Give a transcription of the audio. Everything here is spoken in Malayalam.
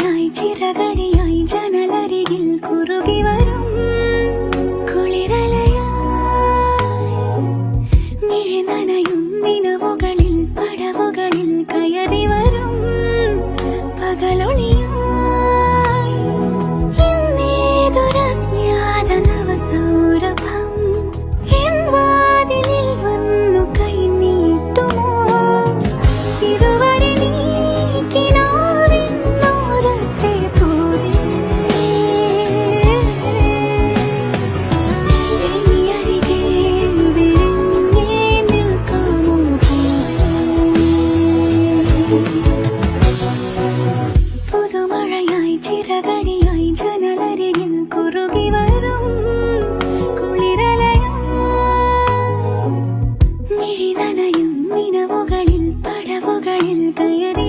തുണയായി ചിറകൾ ചിറകടിയായി ജനലരികിൽ കുറുകി വരും കുളിരലയും. മിഴിനനയും നിലവുകളിൽ പടവുകളിൽ കയറി